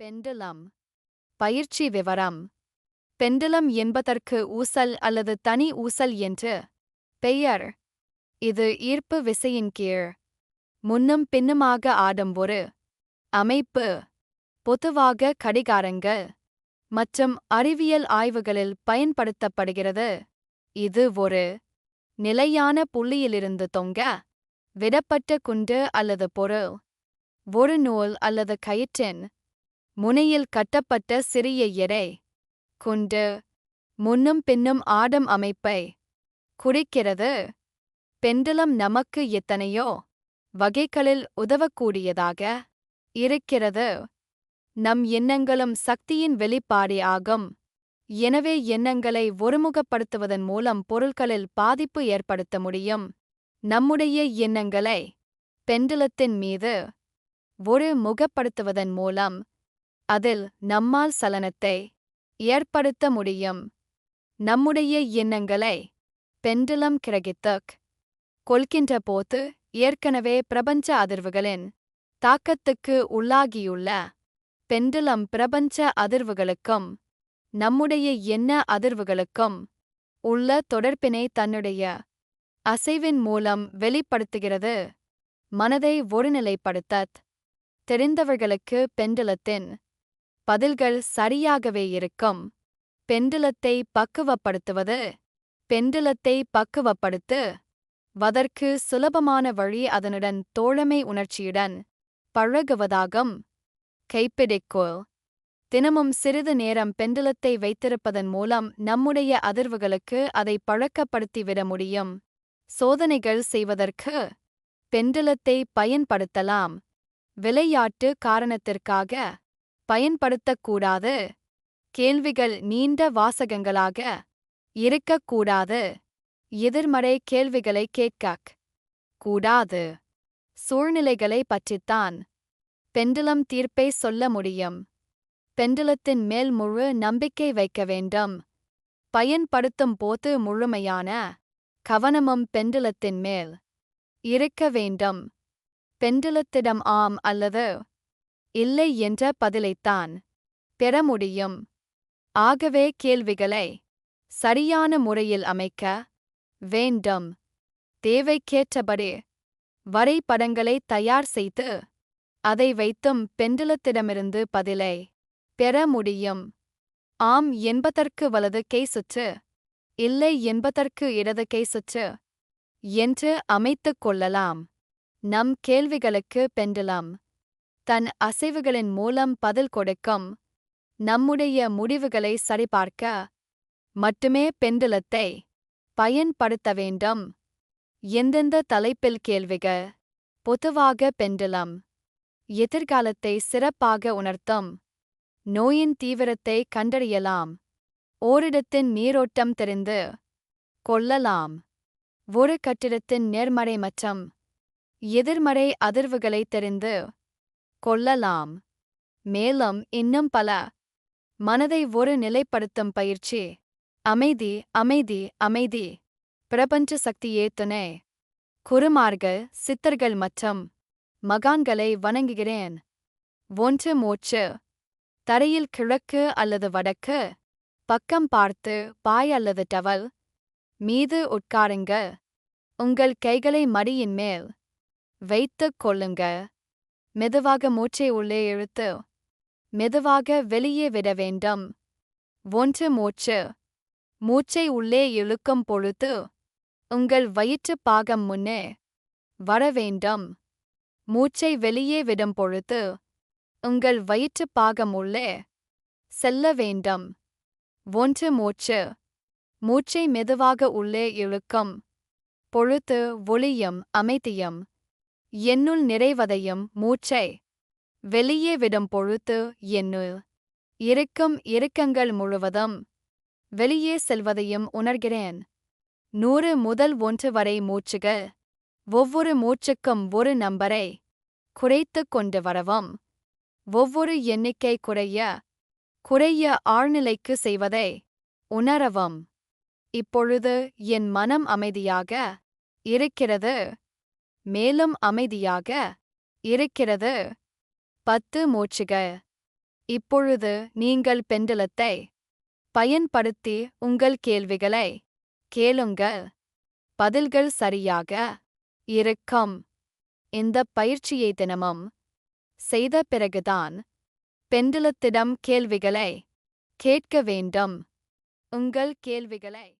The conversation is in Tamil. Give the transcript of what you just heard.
பெண்டுலம் பயிற்சி விவரம். பெண்டுலம் என்பதற்கு ஊசல் அல்லது தனி ஊசல் என்று பெயர். இது ஈர்ப்பு விசையின் கீழ் முன்னும் பின்னுமாக ஆடும் ஒரு அமைப்பு. பொதுவாக கடிகாரங்கள் மற்றும் அறிவியல் ஆய்வுகளில் பயன்படுத்தப்படுகிறது. இது ஒரு நிலையான புள்ளியிலிருந்து தொங்க விடப்பட்ட குண்டு அல்லது பொருள் ஒரு நூல் அல்லது கயிற்றின் முனையில் கட்டப்பட்ட சிறிய எடை. குண்டு. முன்னும் பின்னும் ஆடும் அமைப்பை. குறிக்கிறது பெண்டுலம் நமக்கு எத்தனையோ வகைகளில் உதவக்கூடியதாக இருக்கிறது. நம் எண்ணங்களும் சக்தியின் வெளிப்பாடே ஆகும். எனவே எண்ணங்களை ஒருமுகப்படுத்துவதன் மூலம் பொருட்களில் பாதிப்பு ஏற்படுத்த முடியும். நம்முடைய எண்ணங்களை பெண்டுலத்தின் மீது ஒரு முகப்படுத்துவதன் மூலம் அதில் நம்மால் சலனத்தை ஏற்படுத்த முடியும். நம்முடைய எண்ணங்களை பெண்டுலம் கிரகித்துக் கொள்கின்ற போது ஏற்கனவே பிரபஞ்ச அதிர்வுகளின் தாக்கத்துக்கு உள்ளாகியுள்ள பெண்டுலம் பிரபஞ்ச அதிர்வுகளுக்கும் நம்முடைய எண்ண அதிர்வுகளுக்கும் உள்ள தொடர்பினை தன்னுடைய அசைவின் மூலம் வெளிப்படுத்துகிறது. மனதை ஒருநிலைப்படுத்தத் தெரிந்தவர்களுக்கு பெண்டுலத்தின் பதில்கள் சரியாகவே இருக்கும். பெண்டுலத்தை பக்குவப்படுத்துவது. பெண்டுலத்தை பக்குவப்படுத்து. வதற்கு சுலபமான வழி அதனுடன் தோழமை உணர்ச்சியுடன் பழகுவதாகும். கைப்பிடிக்கோள். தினமும் சிறிது நேரம் பெண்டுலத்தை வைத்திருப்பதன் மூலம் நம்முடைய அதிர்வுகளுக்கு அதை பழக்கப்படுத்திவிட முடியும். சோதனைகள் செய்வதற்கு பெண்டுலத்தை பயன்படுத்தலாம். விளையாட்டு காரணத்திற்காக பயன்படுத்தக்கூடாது. கேள்விகள் நீண்ட வாசகங்களாக இருக்கக்கூடாது. எதிர்மறை கேள்விகளை கேட்கக் கூடாது. சூழ்நிலைகளை பற்றித்தான் பெண்டுலம் தீர்ப்பை சொல்ல முடியும். பெண்டுலத்தின் மேல் முழு நம்பிக்கை வைக்க வேண்டும். பயன்படுத்தும் போது முழுமையான கவனமும் பெண்டுலத்தின் மேல் இருக்க வேண்டும். பெண்டுலத்திடம் ஆம் அல்லது இல்லை என்ற பதிலைத்தான் பெற முடியும். ஆகவே கேள்விகளை சரியான முறையில் அமைக்க வேண்டும். தேவைக்கேற்றபடி வரைபடங்களை தயார் செய்து அதை வைத்தும் பெண்டுலத்திடமிருந்து பதிலை பெற முடியும். ஆம் என்பதற்கு வலது கை சுற்று இல்லை என்பதற்கு இடது கை சுற்று என்று அமைத்துக் கொள்ளலாம். நம் கேள்விகளுக்கு பெண்டுலம். தன் அசைவுகளின் மூலம் பதில் கொடுக்கும் நம்முடைய முடிவுகளை சரிபார்க்க மட்டுமே பெண்டுலத்தை பயன்படுத்த வேண்டும். எந்தெந்த தலைப்பில் கேள்விகள்? பொதுவாக பெண்டுலம். எதிர்காலத்தை சிறப்பாக உணர்த்தும். நோயின் தீவிரத்தை கண்டறியலாம். ஓரிடத்தின் நீரோட்டம் தெரிந்து கொள்ளலாம். ஒரு கட்டிடத்தின் நேர்மறை மற்றும் எதிர்மறை அதிர்வுகளை தெரிந்து கொள்ளலாம். மேலும் இன்னும் பல. மனதை ஒரு நிலைப்படுத்தும் பயிற்சி. அமைதி அமைதி அமைதி. பிரபஞ்ச சக்தியே துணை. குருமார்கள் சித்தர்கள் மற்றும் மகான்களை வணங்குகிறேன். ஒன்று மூச்சு. தரையில் கிழக்கு அல்லது வடக்கு. பக்கம் பார்த்து பாய் அல்லது டவல். மீது உட்காருங்க உங்கள் கைகளை மடியின் மேல். வைத்துக் கொள்ளுங்க மெதுவாக மூச்சை உள்ளே இழுத்து மெதுவாக வெளியே விட வேண்டும். ஒன்று மூச்சு. மூச்சை உள்ளே இழுக்கும் பொழுது உங்கள் வயிற்று பாகம் முன்னே வர வேண்டும். மூச்சை வெளியே விடும் பொழுது உங்கள் வயிற்று பாகம் உள்ளே செல்ல வேண்டும். ஒன்று மூச்சு. மூச்சை மெதுவாக உள்ளே இழுக்கும் பொழுது ஒளியும் அமைதியும் என்னுள் நிறைவதையும் மூச்சை வெளியே விடும் பொழுது என்னுள் இருக்கும் இறுக்கங்கள் முழுவதும் வெளியே செல்வதையும் உணர்கிறேன். நூறு முதல் ஒன்று வரை மூச்சுகள் ஒவ்வொரு மூச்சுக்கும் ஒரு நம்பரை குறைத்துக் கொண்டு வரவும் ஒவ்வொரு எண்ணிக்கை குறைய குறைய ஆழ்நிலைக்கு செய்வதை உணரவும். இப்பொழுது என் மனம் அமைதியாக இருக்கிறது. மேலும் அமைதியாக இருக்கிறது. பத்து மூச்சுக இப்பொழுது நீங்கள் பெண்டலத்தை பயன்படுத்தி உங்கள் கேள்விகளை கேளுங்கள். பதில்கள் சரியாக இருக்கும். இந்த பயிற்சியை தினமும் செய்த பிறகுதான் பெண்டலத்திடம் கேள்விகளை கேட்க வேண்டும். உங்கள் கேள்விகளை